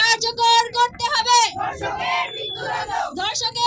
কার্যকর করতে হবে। ধর্ষকের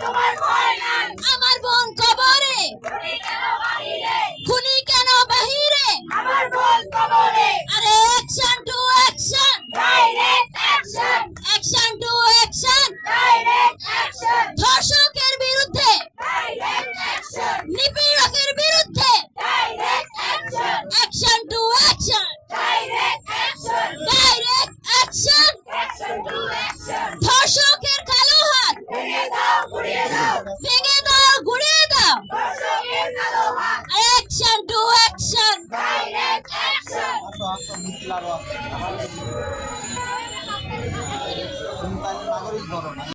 তোমার নাগরিক ভবন